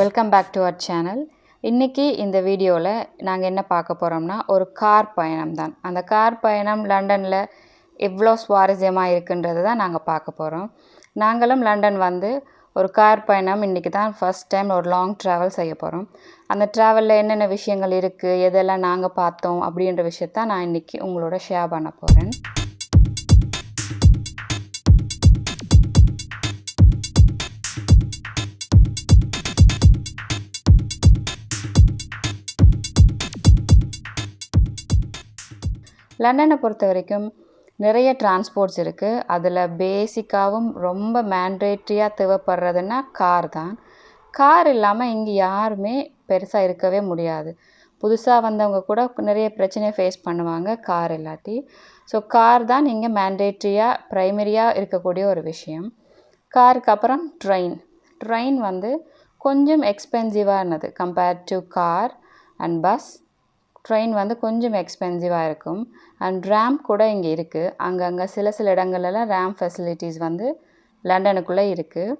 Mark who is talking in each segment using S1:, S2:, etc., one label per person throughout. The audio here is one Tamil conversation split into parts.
S1: Welcome back to our channel இன்றைக்கி இந்த வீடியோவில் நாங்கள் என்ன பார்க்க போகிறோம்னா ஒரு கார் பயணம் தான். அந்த கார் பயணம் லண்டனில் எவ்வளோ சுவாரஸ்யமாக இருக்குன்றது தான் நாங்கள் பார்க்க போகிறோம் நாங்களும் லண்டன் வந்து ஒரு கார் பயணம் இன்றைக்கி தான் ஃபஸ்ட் டைம் ஒரு லாங் ட்ராவல் செய்ய போகிறோம் அந்த ட்ராவலில் என்னென்ன விஷயங்கள் இருக்குது எதெல்லாம் நாங்கள் பார்த்தோம் அப்படின்ற விஷயத்த நான் இன்றைக்கி உங்களோட ஷேர் பண்ண போகிறேன் லண்டனை பொறுத்த வரைக்கும் நிறைய டிரான்ஸ்போர்ட்ஸ் இருக்குது அதில் பேசிக்காகவும் ரொம்ப மேண்ட்ரேட்ரியாக தேவைப்படுறதுன்னா கார் தான். கார் இல்லாமல் இங்கே யாருமே பெருசாக இருக்கவே முடியாது. புதுசாக வந்தவங்க கூட நிறைய பிரச்சனையை ஃபேஸ் பண்ணுவாங்க கார் இல்லாட்டி. ஸோ கார் தான் இங்கே மேண்டேட்ரியாக ப்ரைமரியாக இருக்கக்கூடிய ஒரு விஷயம். காருக்கு அப்புறம் ட்ரெயின் ட்ரெயின் வந்து கொஞ்சம் எக்ஸ்பென்சிவானது compared to car and bus train வந்து கொஞ்சம் எக்ஸ்பென்சிவாக இருக்கும். அண்ட் ரேம் கூட இங்கே இருக்குது அங்கங்கே சில சில இடங்கள்லாம் ரேம் ஃபெசிலிட்டிஸ் வந்து லண்டனுக்குள்ளே இருக்குது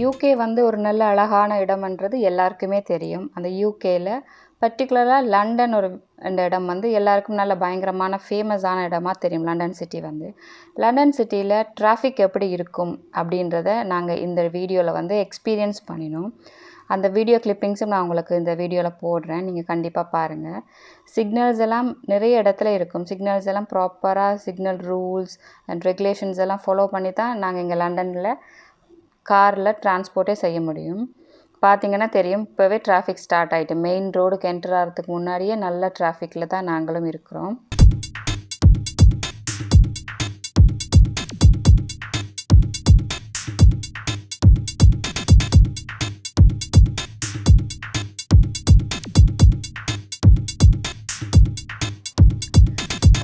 S1: யூகே வந்து ஒரு நல்ல அழகான இடம்ன்றது எல்லாருக்குமே தெரியும். அந்த யூகேயில் பர்டிகுலராக லண்டன் ஒரு இந்த இடம் வந்து எல்லாருக்கும் நல்ல பயங்கரமான ஃபேமஸான இடமா தெரியும். லண்டன் சிட்டி வந்து. லண்டன் சிட்டியில் டிராஃபிக் எப்படி இருக்கும் அப்படின்றத நாங்கள் இந்த வீடியோவில் வந்து எக்ஸ்பீரியன்ஸ் பண்ணினோம். அந்த வீடியோ கிளிப்பிங்ஸும் நான் உங்களுக்கு இந்த வீடியோவில் போடுறேன். நீங்கள் கண்டிப்பாக பாருங்கள் சிக்னல்ஸ் எல்லாம் நிறைய இடத்துல இருக்கும். சிக்னல்ஸ் எல்லாம் ப்ராப்பராக சிக்னல் ரூல்ஸ் அண்ட் ரெகுலேஷன்ஸ் எல்லாம் ஃபாலோ பண்ணி தான் நாங்கள் இங்கே லண்டனில் காரில் டிரான்ஸ்போர்ட்டே செய்ய முடியும். பார்த்தீங்கன்னா தெரியும் இப்போவே டிராஃபிக் ஸ்டார்ட் ஆகிட்டு மெயின் ரோடுக்கு என்டர் ஆகிறதுக்கு முன்னாடியே நல்ல டிராஃபிக்கில் தான் நாங்களும் இருக்கிறோம்.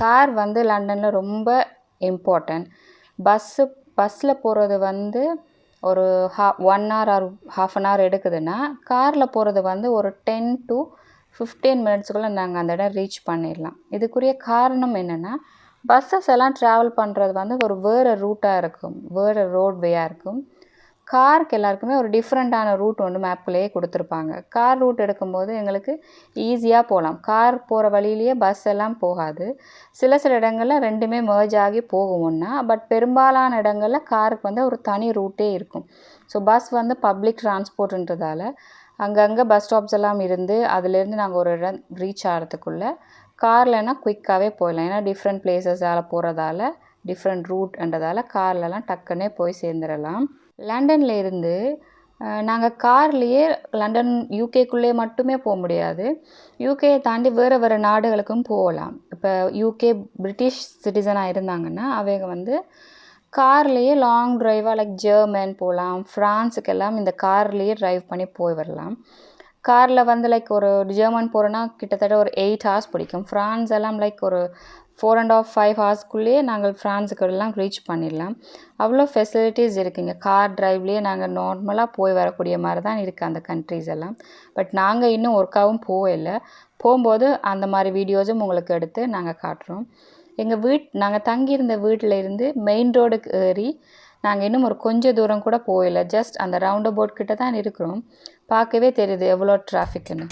S1: கார் வந்து லண்டனில் ரொம்ப இம்பார்ட்டன்ட் பஸ்ஸு பஸ்ஸில் போகிறது வந்து ஒரு ஹா one hour or half an hour எடுக்குதுன்னா காரில் போகிறது வந்து ஒரு டென் டு ஃபிஃப்டீன் மினிட்ஸுக்குள்ளே நாங்கள் அந்த இடம் ரீச் பண்ணிடலாம். இதுக்குரிய காரணம் என்னென்னா பஸ்ஸஸ் எல்லாம் ட்ராவல் பண்ணுறது வந்து ஒரு வேறு ரூட்டாக இருக்கும். வேறு ரோட்வேயாக இருக்கும். காருக்கு எல்லாருக்குமே ஒரு டிஃப்ரெண்ட்டான ரூட் ஒன்று மேப்லேயே கொடுத்துருப்பாங்க. கார் ரூட் எடுக்கும்போது எங்களுக்கு ஈஸியாக போகலாம். கார் போகிற வழியிலேயே பஸ் எல்லாம் போகாது. சில சில இடங்களில் ரெண்டுமே மேர்ஜ் ஆகி போகும் ஒன்றா பட் பெரும்பாலான இடங்களில் காருக்கு வந்து ஒரு தனி ரூட்டே இருக்கும். ஸோ பஸ் வந்து பப்ளிக் டிரான்ஸ்போர்ட்ன்றதால அங்கங்கே பஸ் ஸ்டாப்ஸ் எல்லாம் இருந்து அதுலேருந்து நாங்கள் ஒரு இடம் ரீச் ஆகிறதுக்குள்ளே கார்லனா குயிக்காகவே போயிடலாம். ஏன்னா டிஃப்ரெண்ட் பிளேசஸால் போகிறதால டிஃப்ரெண்ட் ரூட்ன்றதால கார்லலாம் டக்குன்னே போய் சேர்ந்துடலாம் லண்டனில் இருந்து நாங்கள் கார்லேயே லண்டன் யூகேக்குள்ளே மட்டுமே போக முடியாது. யூகேயை தாண்டி வேறு வேறு நாடுகளுக்கும் போகலாம். இப்போ யூகே பிரிட்டிஷ் சிட்டிசனாக இருந்தாங்கன்னா அவங்க வந்து கார்லேயே லாங் ட்ரைவாக லைக் ஜெர்மன் போகலாம் ஃப்ரான்ஸுக்கெல்லாம் இந்த கார்லேயே ட்ரைவ் பண்ணி போய் வரலாம். காரில் வந்து லைக் ஒரு ஜெர்மன் போகிறோன்னா கிட்டத்தட்ட ஒரு எயிட் ஹவர்ஸ் பிடிக்கும். ஃப்ரான்ஸ் எல்லாம் லைக் ஒரு ஃபோர் அண்ட் ஆஃப் ஃபைவ் ஹவர்ஸ்க்குள்ளேயே நாங்கள் ஃப்ரான்ஸுக்கெல்லாம் ரீச் பண்ணிடலாம். அவ்வளோ ஃபெசிலிட்டிஸ் இருக்குங்க. கார் டிரைவ்லேயே நாங்கள் நார்மலாக போய் வரக்கூடிய மாதிரி தான் இருக்குது அந்த கண்ட்ரீஸ் எல்லாம். பட் நாங்கள் இன்னும் ஒர்க்காகவும் போகலை. போகும்போது அந்த மாதிரி வீடியோஸும் உங்களுக்கு எடுத்து நாங்கள் காட்டுறோம். எங்கள் வீட் நாங்கள் தங்கியிருந்த வீட்டில் இருந்து மெயின் ரோடுக்கு ஏறி நாங்கள் இன்னும் ஒரு கொஞ்சம் தூரம் கூட போகல. ஜஸ்ட் அந்த ரவுண்ட் அபவுட் கிட்ட தான் இருக்கிறோம். பார்க்கவே தெரியுது எவ்வளோ டிராஃபிக்னு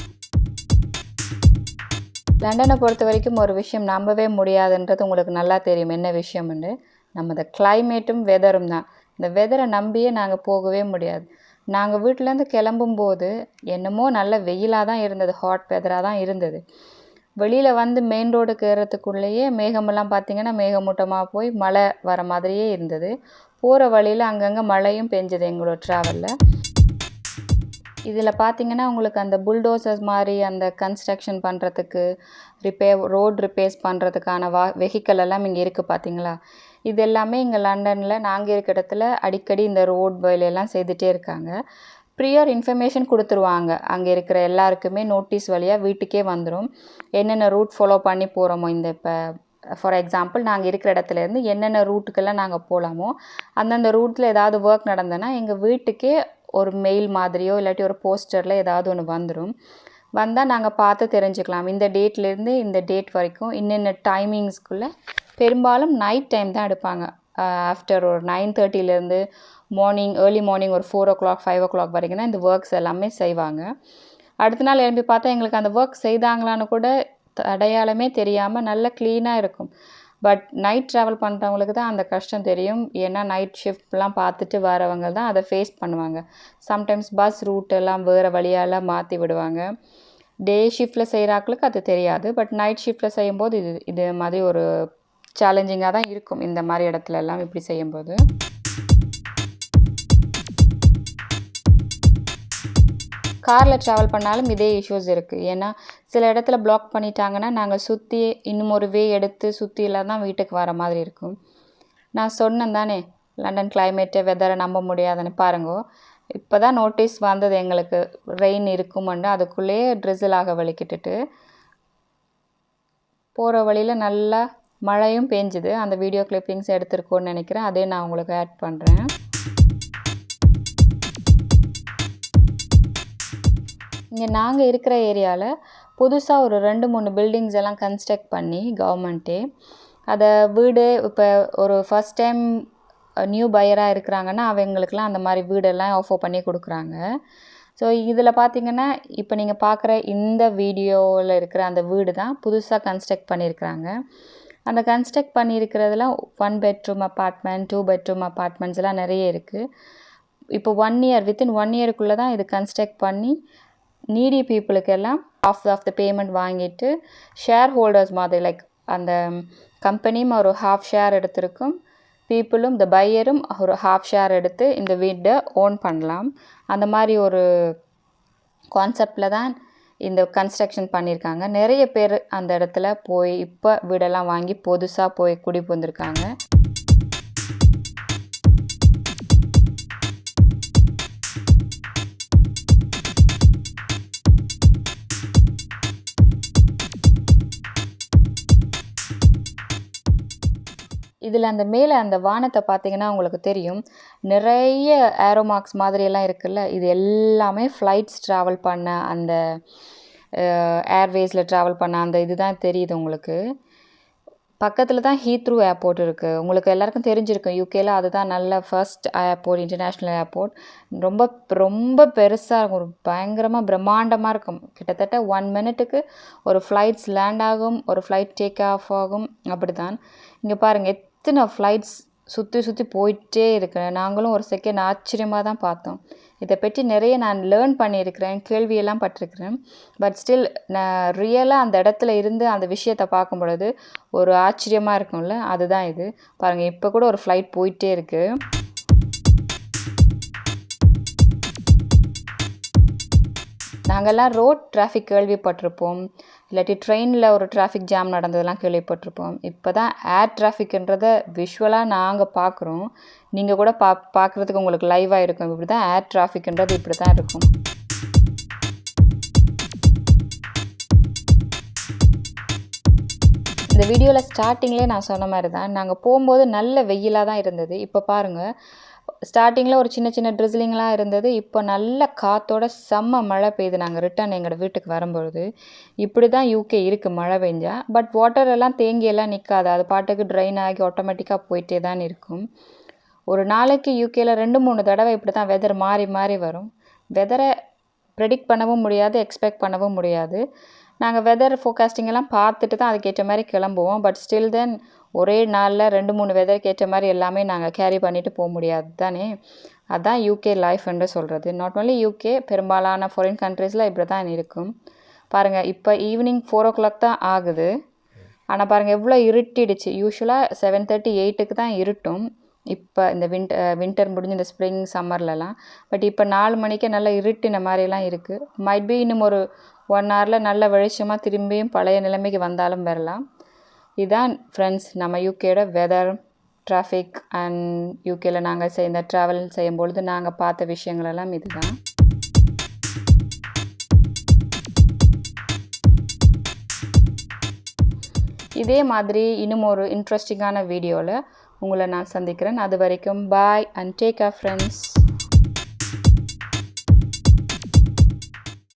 S1: லண்டனை பொறுத்த வரைக்கும் ஒரு விஷயம் நம்பவே முடியாதுன்றது உங்களுக்கு நல்லா தெரியும். என்ன விஷயம்னு? நம்ம இந்த கிளைமேட்டும் வெதரும் தான். இந்த வெதரை நம்பியே நாங்கள் போகவே முடியாது. நாங்கள் வீட்டிலேருந்து கிளம்பும்போது என்னமோ நல்ல வெயிலாக தான் இருந்தது. ஹாட் வெதராக தான் இருந்தது. வெளியில் வந்து மெயின் ரோடுக்கு ஏறத்துக்குள்ளேயே மேகமெல்லாம் பார்த்திங்கன்னா மேகமூட்டமாக போய் மழை வர மாதிரியே இருந்தது. போகிற வழியில் அங்கங்கே மழையும் பெஞ்சது எங்களோட ட்ராவலில் இதில் பார்த்தீங்கன்னா உங்களுக்கு அந்த புல்டோசர்ஸ் மாதிரி அந்த கன்ஸ்ட்ரக்ஷன் பண்ணுறதுக்கு ரிப்பேர் ரோட் ரிப்பேர்ஸ் பண்ணுறதுக்கான வா வெஹிக்கல் எல்லாம் இங்கே இருக்குது பார்த்தீங்களா? இது எல்லாமே இங்கே லண்டனில் நாங்கள் இருக்க இடத்துல அடிக்கடி இந்த ரோட் வேலையெல்லாம் செய்துகிட்டே இருக்காங்க. ப்ரியர் இன்ஃபர்மேஷன் கொடுத்துருவாங்க. அங்கே இருக்கிற எல்லாருக்குமே நோட்டீஸ் வழியாக வீட்டுக்கே வந்துடும் என்னென்ன ரூட் ஃபாலோ பண்ணி போகிறோமோ இந்த இப்போ ஃபார் எக்ஸாம்பிள் நாங்கள் இருக்கிற இடத்துலேருந்து என்னென்ன ரூட்டுக்கெல்லாம் நாங்கள் போகலாமோ அந்தந்த ரூட்டில் ஏதாவது ஒர்க் நடந்ததுன்னா எங்கள் வீட்டுக்கே ஒரு மெயில் மாதிரியோ இல்லாட்டி ஒரு போஸ்டரில் ஏதாவது ஒன்று வந்துடும் வந்தால் நாங்கள் பார்த்து தெரிஞ்சுக்கலாம். இந்த டேட்லேருந்து இந்த டேட் வரைக்கும் இன்னென்ன டைமிங்ஸ்க்குள்ளே பெரும்பாலும் நைட் டைம் தான் எடுப்பாங்க. ஆஃப்டர் ஒரு நைன் தேர்ட்டிலேருந்து மார்னிங் ஏர்லி மார்னிங் ஒரு four o'clock five o'clock வரைக்கும் தான் இந்த ஒர்க்ஸ் எல்லாமே செய்வாங்க. அடுத்த நாள் எழுப்பி பார்த்தா எங்களுக்கு அந்த ஒர்க் செய்தாங்களான்னு கூட அடையாளமே தெரியாமல் நல்லா க்ளீனாக இருக்கும். பட் நைட் ட்ராவல் பண்ணுறவங்களுக்கு தான் அந்த கஷ்டம் தெரியும். ஏன்னா நைட் ஷிஃப்ட்லாம் பார்த்துட்டு வரவங்க தான் அதை ஃபேஸ் பண்ணுவாங்க. சம்டைம்ஸ் பஸ் ரூட் எல்லாம் வேறு வழியால் மாற்றி விடுவாங்க. டே ஷிஃப்ட்டில் செய்கிறாக்களுக்கு அது தெரியாது. பட் நைட் ஷிஃப்ட்டில் செய்யும்போது இது இது மாதிரி ஒரு சேலஞ்சிங்காக தான் இருக்கும். இந்த மாதிரி இடத்துல எல்லாம் இப்படி செய்யும்போது. காரில் ட்ராவல் பண்ணாலும் இதே இஷ்யூஸ் இருக்குது ஏன்னா சில இடத்துல பிளாக் பண்ணிட்டாங்கன்னா நாங்கள் சுற்றி இன்னும் ஒரு வே எடுத்து சுற்றிலாம் தான் வீட்டுக்கு வர மாதிரி இருக்கும். நான் சொன்னேன் தானே லண்டன் கிளைமேட்டு வெதரை நம்ப முடியாதுன்னு பாருங்கோ. இப்போ தான் நோட்டீஸ் வந்தது எங்களுக்கு. ரெயின் இருக்குமெண்டு அதுக்குள்ளேயே ட்ரிசிலாக ஆக வலிக்கிட்டுட்டு போகிற வழியில் நல்லா மழையும் பெஞ்சுது. அந்த வீடியோ கிளிப்பிங்ஸ் எடுத்திருக்கோன்னு நினைக்கிறேன். அதே நான் உங்களுக்கு ஆட் பண்ணுறேன் இங்கே நாங்கள் இருக்கிற ஏரியாவில் புதுசாக ஒரு ரெண்டு மூணு பில்டிங்ஸ் எல்லாம் கன்ஸ்ட்ரக்ட் பண்ணி கவர்மெண்ட்டே அதை வீடு இப்போ ஒரு ஃபஸ்ட் டைம் நியூ பையராக இருக்கிறாங்கன்னா அவங்களுக்குலாம் அந்த மாதிரி வீடெல்லாம் ஆஃபர் பண்ணி கொடுக்குறாங்க. ஸோ இதில் பார்த்தீங்கன்னா இப்போ நீங்கள் பார்க்குற இந்த வீடியோவில் இருக்கிற அந்த வீடு தான் புதுசாக கன்ஸ்ட்ரக்ட் பண்ணியிருக்கிறாங்க. அந்த construct பண்ணியிருக்கிறதுல one bedroom apartment two bedroom apartments எல்லாம் நிறைய இருக்குது இப்போ ஒன் இயர் வித்தின் ஒன் இயருக்குள்ளே தான் இது கன்ஸ்ட்ரக்ட் பண்ணி நீடி பீப்புளுக்கெல்லாம் ஆஃப் ஆஃப் த பேமெண்ட் வாங்கிட்டு ஷேர் ஹோல்டர்ஸ் மாதிரி லைக் அந்த கம்பெனியும் ஒரு ஹாஃப் ஷேர் எடுத்திருக்கும். பீப்புளும் இந்த பையரும் ஒரு ஹாஃப் ஷேர் எடுத்து இந்த வீட்டை ஓன் பண்ணலாம். அந்த மாதிரி ஒரு கான்செப்டில் தான் இந்த கன்ஸ்ட்ரக்ஷன் பண்ணியிருக்காங்க. நிறைய பேர் அந்த இடத்துல போய் இப்போ வீடெல்லாம் வாங்கி புதுசாக போய் குடி வந்திருக்காங்க இதில் அந்த மேலே அந்த வானத்தை பார்த்தீங்கன்னா உங்களுக்கு தெரியும். நிறைய ஏரோ மார்க்ஸ் மாதிரியெல்லாம் இருக்குல்ல இது எல்லாமே ஃப்ளைட்ஸ் ட்ராவல் பண்ண அந்த ஏர்வேஸில் ட்ராவல் பண்ண அந்த இது தான் தெரியுது உங்களுக்கு. பக்கத்தில் தான் ஹீத்ரூ ஏர்போர்ட் இருக்குது உங்களுக்கு எல்லாருக்கும் தெரிஞ்சிருக்கும். யூகேல அதுதான் நல்ல ஃபர்ஸ்ட் ஏர்போர்ட் இன்டர்நேஷ்னல் ஏர்போர்ட் ரொம்ப ரொம்ப பெருசாக இருக்கும். ஒரு பயங்கரமாக பிரம்மாண்டமாக இருக்கும். கிட்டத்தட்ட ஒன் மினிட்டுக்கு ஒரு ஃப்ளைட்ஸ் லேண்ட் ஆகும் ஒரு ஃப்ளைட் டேக் ஆஃப் ஆகும். அப்படி தான் இங்கே பாருங்கள் எத்தனை ஃப்ளைட்ஸ் சுற்றி சுற்றி போயிட்டே இருக்கிறேன். நாங்களும் ஒரு செகண்ட் ஆச்சரியமாக தான் பார்த்தோம். இதை பற்றி நிறைய நான் லேர்ன் பண்ணியிருக்கிறேன் கேள்வியெல்லாம் பட்டிருக்கிறேன். பட் ஸ்டில் நான் ரியலாக அந்த இடத்துல இருந்து அந்த விஷயத்தை பார்க்கும் பொழுது ஒரு ஆச்சரியமாக இருக்கும்ல? அதுதான் இது. பாருங்கள் இப்போ கூட ஒரு ஃப்ளைட் போயிட்டே இருக்குது நாங்கள்லாம் ரோட் டிராஃபிக் கேள்விப்பட்டிருப்போம். இல்லாட்டி ட்ரெயினில் ஒரு டிராஃபிக் ஜாம் நடந்ததெல்லாம் கேள்விப்பட்டிருப்போம். இப்போ தான் ஏர் டிராஃபிக்ன்றதை விஷுவலாக நாங்கள் பார்க்குறோம் நீங்கள் கூட பா பார்க்குறதுக்கு உங்களுக்கு லைவாக இருக்கும். இப்படி தான் ஏர் டிராஃபிக்ன்றது இப்படி தான் இருக்கும் இந்த வீடியோவில் ஸ்டார்டிங்லேயே நான் சொன்ன மாதிரி தான் நாங்கள் போகும்போது நல்ல வெயிலாக தான் இருந்தது. இப்போ பாருங்கள் ஸ்டார்டிங்கில் ஒரு சின்ன சின்ன ட்ரிஸ்லிங்லாம் இருந்தது. இப்போ நல்ல காற்றோட செம்ம மழை பெய்யுது. நாங்கள் ரிட்டர்ன் எங்களோட வீட்டுக்கு வரும்பொழுது. இப்படி தான் யூகே இருக்குது மழை பெஞ்சா. பட் வாட்டர் எல்லாம் தேங்கி எல்லாம் நிற்காது அது பாட்டுக்கு ட்ரைன் ஆகி ஆட்டோமேட்டிக்காக போயிட்டே தான் இருக்கும். ஒரு நாளைக்கு யூகேயில் ரெண்டு மூணு தடவை இப்படி தான் வெதர் மாறி மாறி வரும். வெதரை ப்ரெடிக்ட் பண்ணவும் முடியாது எக்ஸ்பெக்ட் பண்ணவும் முடியாது. நாங்கள் வெதர் ஃபோகாஸ்டிங் எல்லாம் பார்த்துட்டு தான் அதுக்கேற்ற மாதிரி கிளம்புவோம். பட் ஸ்டில் தென் ஒரே நாளில் ரெண்டு மூணு வெதருக்கு ஏற்ற மாதிரி எல்லாமே நாங்கள் கேரி பண்ணிட்டு போக முடியாது தானே? அதுதான் யூகே லைஃப்ன்னு சொல்கிறது நாட் ஓன்லி யூகே பெரும்பாலான ஃபாரின் கண்ட்ரீஸில் இப்படி தான் இருக்கும். பாருங்கள் இப்போ ஈவினிங் ஃபோர் ஓ கிளாக் தான் ஆகுது. ஆனால் பாருங்கள் எவ்வளோ இருட்டிடுச்சு. யூஸ்வலாக செவன் தேர்ட்டி எயிட்டுக்கு தான் இருட்டும். இப்போ இந்த வின்டர் வின்டர் முடிஞ்சு இந்த ஸ்ப்ரிங் சம்மர்லலாம் பட் இப்போ நாலு மணிக்கே நல்லா இருட்டின மாதிரிலாம் இருக்குது மைட் பி இன்னும் ஒரு ஒன் ஹவரில் நல்ல வெளிச்சமாக திரும்பியும் பழைய நிலைமைக்கு வந்தாலும் வரலாம். இதுதான் ஃப்ரெண்ட்ஸ் நம்ம யூகேயோட வெதர் டிராஃபிக் அண்ட் யூகேல நாங்கள் செய்த ட்ராவல் செய்யும் பொழுது நாங்கள் பார்த்த விஷயங்கள் எல்லாம் இதுதான். இதே மாதிரி இன்னும் ஒரு இன்ட்ரெஸ்டிங்கான வீடியோவில் உங்களை நான் சந்திக்கிறேன். அது வரைக்கும் bye and take ah friends